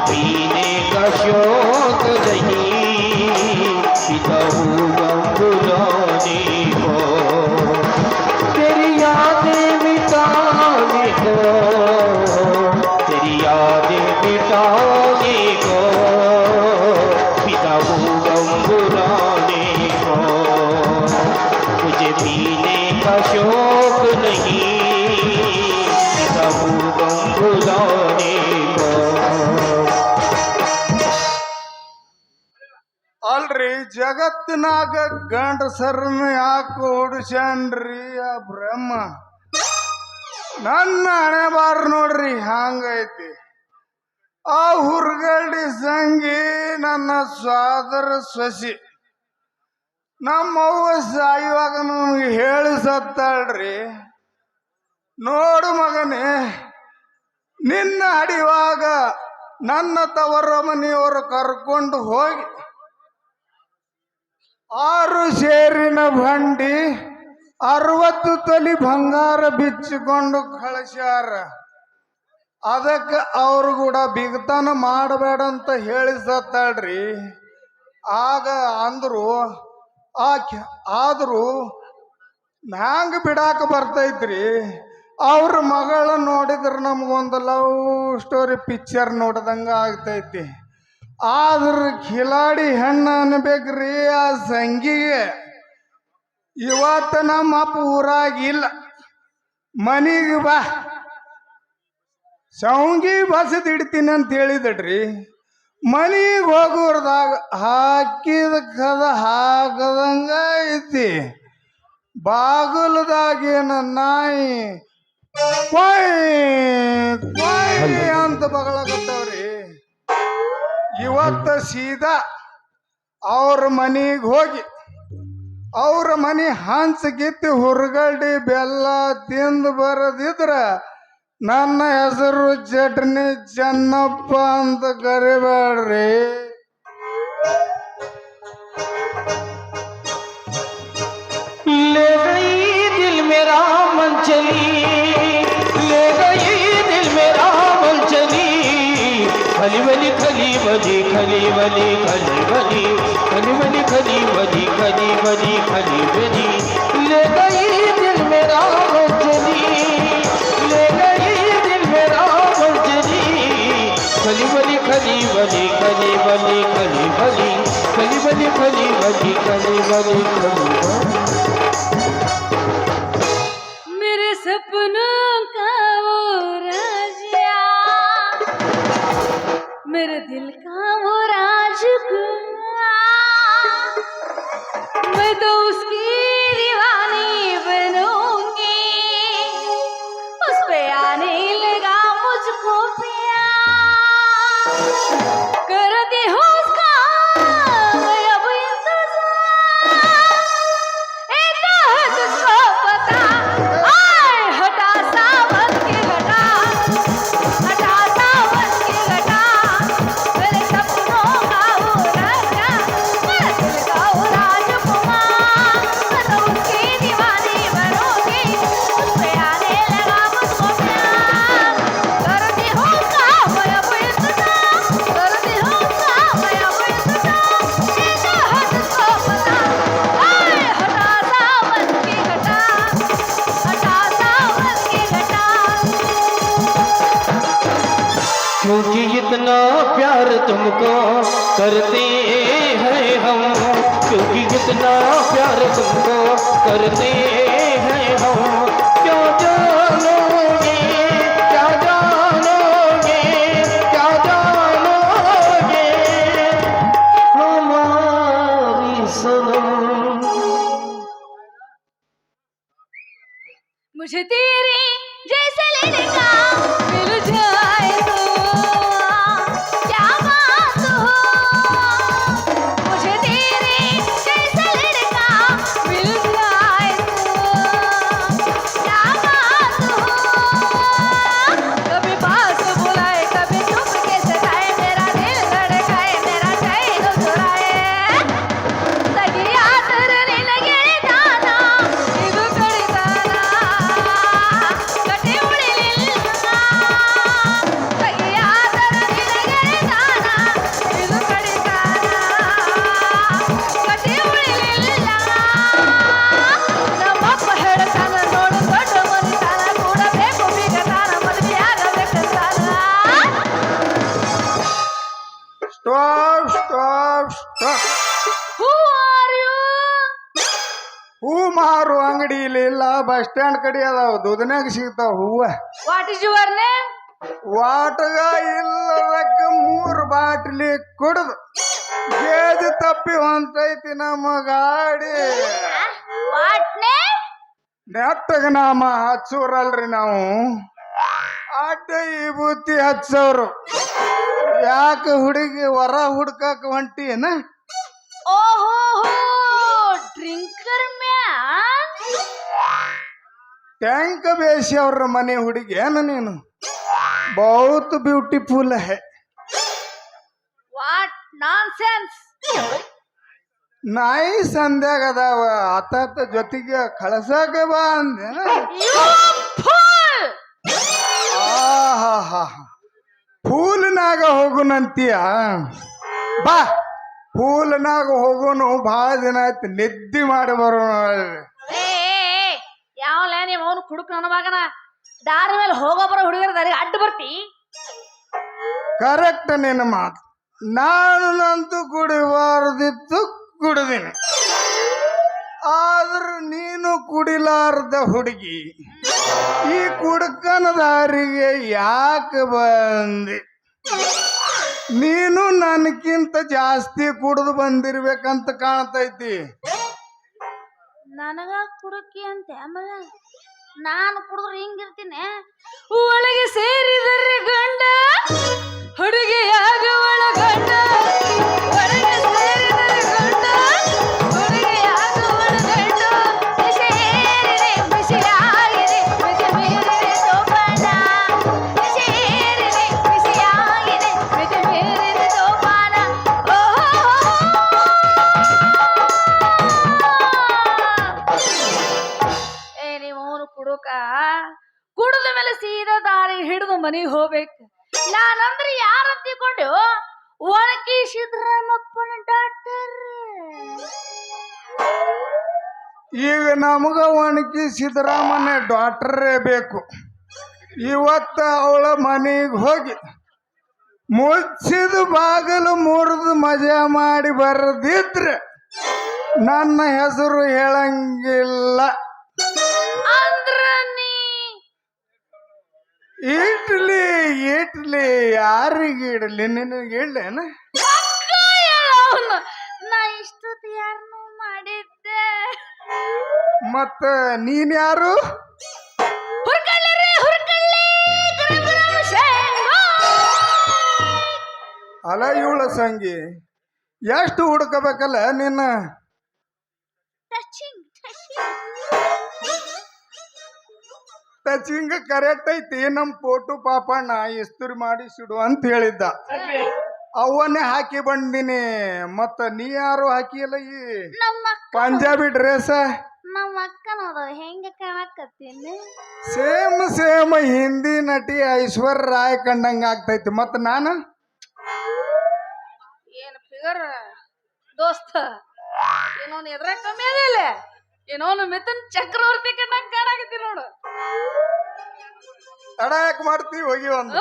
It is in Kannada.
Martín. ಜಗತ್ತಿನಾಗ ಗಂಡಸರನ್ನ ಯಾಕೆ ಓಡಿಸ್ಯಾನ್ರಿ ಆ ಬ್ರಹ್ಮ? ನನ್ನ ಹಣೆ ಬಾರ ನೋಡ್ರಿ, ಹಂಗೈತಿ. ಆ ಹುರ್ಗಡಿ ಸಂಗಿ ನನ್ನ ಸ್ವಾದರ ಸೊಸಿ. ನಮ್ಮವ್ವ ಸಾಯುವಾಗ ನಮ್ಗೆ ಹೇಳಿ ಸತ್ತಾಳ್ರಿ. ನೋಡು ಮಗನೇ, ನಿನ್ನ ಅಡಿವಾಗ ನನ್ನ ತವರ ಮನೆಯವರು ಕರ್ಕೊಂಡು ಹೋಗಿ ಆರು ಸೇರಿನ ಬಂಡಿ ಅರವತ್ತು ತಲಿ ಬಂಗಾರ ಬಿಚ್ಚಿಕೊಂಡು ಕಳಿಸ್ಯಾರ. ಅದಕ್ಕೆ ಅವ್ರು ಕೂಡ ಬಿಗತನ ಮಾಡಬೇಡ ಅಂತ ಹೇಳಿ ಸತ್ತಾಳ್ರಿ. ಆಗ ಅಂದ್ರು, ಆಕೆ, ಆದರೂ ಹ್ಯಾಂಗ ಬಿಡಾಕ ಬರ್ತೈತ್ರಿ. ಅವ್ರ ಮಗಳ ನೋಡಿದ್ರೆ ನಮಗೊಂದು ಲವ್ ಸ್ಟೋರಿ ಪಿಕ್ಚರ್ ನೋಡ್ದಂಗ ಆಗ್ತೈತಿ. ಆದ್ರ ಖಿಲಾಡಿ ಹೆಣ್ಣು ಅನ್ಬೇಕ್ರಿ ಆ ಸಂಗಿಗೆ. ಇವತ್ತು ನಮ್ಮ ಅಪ್ಪ ಊರಾಗಿಲ್ಲ ಮನೆಗೆ ಬಾ. ಸೌಂಗಿ ಬಸದ್ ಇಡ್ತೀನಿ ಅಂತ ಹೇಳಿದಡ್ರಿ ಮನಿಗೆ ಹೋಗೋರ್ದಾಗ ಹಾಕಿದ ಕದ ಹಾಕದಂಗ ಐತಿ. ಬಾಗಲದಾಗೇನ ನಾಯಿ? ಕೊಯ್ ಅಂತ ಬಗಳಕತ್ತವ್ರಿ. ಇವತ್ತ ಸೀದಾ ಅವ್ರ ಮನೆಗೆ ಹೋಗಿ ಅವ್ರ ಮನೆ ಹಂಚಗಿತ್ತಿ ಹುರ್ಗಡ್ಡಿ ಬೆಲ್ಲ ತಿಂದು ಬರದಿದ್ರ ನನ್ನ ಹೆಸರು ಚಟ್ನಿ ಚೆನ್ನಪ್ಪ ಅಂತ ಕರಿಬೇಡ್ರಿ ले गई दिल मेरा मन चली खली वली खली वली खली वली खली वली खली वली खली वली ले गई दिल मेरा मजली ले गई दिल मेरा मजली खली वली खली वली खली वली खली वली खली वली खली वली खली वली खली वली इतना प्यार तुमको करते हैं हम क्योंकि इतना प्यार तुमको करते हैं हम क्यों ಮಾರು ಅಂಗಡಿ ಇಲ್ಲಿ ಇಲ್ಲ ಬಸ್ ಸ್ಟ್ಯಾಂಡ್ ಕಡೆ ಅದಾವ ದುದನ್ಯಾಗ ಸಿಗ್ತಾವ ಹೂವ. ವಾಟ್ ಇಸ್ ಯುವರ್ ನೇಮ್ ವಾಟಗ ಇಲ್ಲದಕ್ಕ ಮೂರು ಬಾಟ್ಲಿ ಕುಡ್ದು ಗೇಜ್ ತಪ್ಪಿ ಹೊಂಟೈತಿ ನಮ್ಮ ಗಾಡಿ. ವಾಟ್ ನೇಮ್ ನೆಟ್ಟಗ ನಾಮ ಹಚ್ಚೋರಲ್ರಿ ನಾವು. ಅಡ್ಡ ಈ ಬುತ್ತಿ ಹಚ್ಚೋರು. ಯಾಕೆ ಹುಡುಗಿ ವರ ಹುಡ್ಕಕ್ ಹೊಂಟಿಯನ ಓಹೋ ಟ್ಯಾಂಕ್ ಬೇಸಿ ಅವ್ರ ಮನೆ ಹುಡುಗಿ ಏನ ನೀನು? ಬಹುತ್ ಬ್ಯೂಟಿಫುಲ್ ಹೇ. ವಾಟ್ ನಾನ್ಸೆನ್ಸ್ ನಾಯಿ ಸಂಧ್ಯಾಗ ಅದಾವ. ಆತಾತ ಜೊತೆಗೆ ಕಳಸಾಕ ಬಾ ಅಂದೆ. ಫೂಲ್ನಾಗ ಹೋಗುನಂತೀಯ? ಬಾ. ಫೂಲ್ನಾಗ ಹೋಗೋನು ಭಾಳ ದಿನ ಆಯ್ತು. ನಿದ್ದೆ ಮಾಡಿ ಬರೋಣ. ಏ ಯಾವಲ್ಲ ನೀವು ಅವನು ಕುಡುಕ್ ನನ್ನ ದಾರಿ ಮೇಲೆ ಹೋಗೋ ಬರೋ ಹುಡುಗರ ದಾರಿಗೆ ಅಡ್ಡ ಬರ್ತಿ? ಕರೆಕ್ಟ್ ನಿನ್ನ ಮಾತು. ನಾನು ನಂತು ಕುಡಿಬಾರ್ದಿತ್ತು, ಕುಡಿದೀನಿ. ಆದ್ರೆ ನೀನು ಕುಡಿಲಾರ್ದ ಹುಡುಗಿ, ಈ ಕುಡುಕನ ದಾರಿಗೆ ಯಾಕೆ ಬಂದಿ? ನೀನು ನನಗಿಂತ ಜಾಸ್ತಿ ಕುಡಿದು ಬಂದಿರ್ಬೇಕಂತ ಕಾಣ್ತೈತಿ. ನನಗ ಕುಡಕಿ ಅಂತ ಆಮೇಲೆ ನಾನು ಕುಡಿದ್ರೆ ಹಿಂಗಿರ್ತೀನಿ. ಒಳಗೆ ಸೇರಿದರೆ ಗಂಡ ಹುಡುಗಿಯಾಗ ಒಳಗಂಡ ಒಳಗೆ ಸೇರಿದರೆ ಕುಡುಕ ಕುಡಿದ ಮೇಲೆ ಸೀದಾ ದಾರಿ ಹಿಡಿದು ಮನೆಗೆ ಹೋಗ್ಬೇಕು? ನಾನಂದ್ರೆ ಯಾರ ತಿಳ್ಕೊಂಡು ಒಳಕಿ ಸಿದ್ದರಾಮಪ್ಪನ ಡಾಕ್ಟರ್. ಈಗ ನಮಗ ಒಣಗಿ ಸಿದ್ದರಾಮನ ಡಾಕ್ಟರೇ ಬೇಕು. ಇವತ್ತು ಅವಳ ಮನೆಗೆ ಹೋಗಿ ಮುಚ್ಚಿದ ಬಾಗಿಲು ಮುರಿದು ಮಜಾ ಮಾಡಿ ಬರದಿದ್ರೆ ನನ್ನ ಹೆಸರು ಹೇಳಂಗಿಲ್ಲ. ಇಡ್ಲಿ ಏಟ್ಲಿ ಯಾರಿಗೆ ಇಡಲಿ? ನಿನ್ನ ಇಡ್ಲೇನ ಅಕ್ಕ ಎಲ್ಲ ಅವ್ನು. ನಾ ಇಷ್ಟೊತ್ತು ಯಾರನ್ನೂ ಮಾಡಿದ್ದೆ. ಮತ್ತ ನೀನ್ ಯಾರು. ಅಲ ಇವಳ ಸಂಗಿ ಎಷ್ಟು ಹುಡುಕಬೇಕಲ್ಲ ನಿನ್ನ? ಟಚಿಂಗ್ ಕರೆಕ್ಟ್ ಐತಿ. ನಮ್ ಫೋಟೋ ನಾ ಎಸ್ತುರಿ ಮಾಡಿ ಸಿಡು ಅಂತ ಹೇಳಿದ್ದ. ಅವನ್ನೇ ಹಾಕಿ ಬಂದಿನಿ. ಮತ್ತ ನೀ ಯಾರು ಹಾಕಿಲ್ಲ ಈ ನಮ್ಮ ಪಂಜಾಬಿ ಡ್ರೆಸ್ ನಮ್ಮ ಅಕ್ಕನದು ಹೆಂಗ ಕಾಣಕತ್ತೀನಿ? ಸೇಮ್ ಸೇಮ್ ಹಿಂದಿ ನಟಿ ಐಶ್ವರ್ಯ ರಾಯ್ ಕಂಡಂಗ ಆಗ್ತೈತಿ. ಮತ್ತ ನಾನು? ಏನ್ ಫಿಗರ್ ದೋಸ್ತ ಏನೋ ಎದ್ರ ಕಮ್ಮಿ ಆಗಲ್ಲ ಏನೋ ಮಿಥುನ್ ಚಕ್ರವರ್ತಿ ಕಂಡಂಗ ಕಾಣಕತ್ತಿ ನೋಡು. ತಡ ಯಾಕೆ ಮಾಡ್ತೀವಿ ಹೋಗಿ ಒಂದು.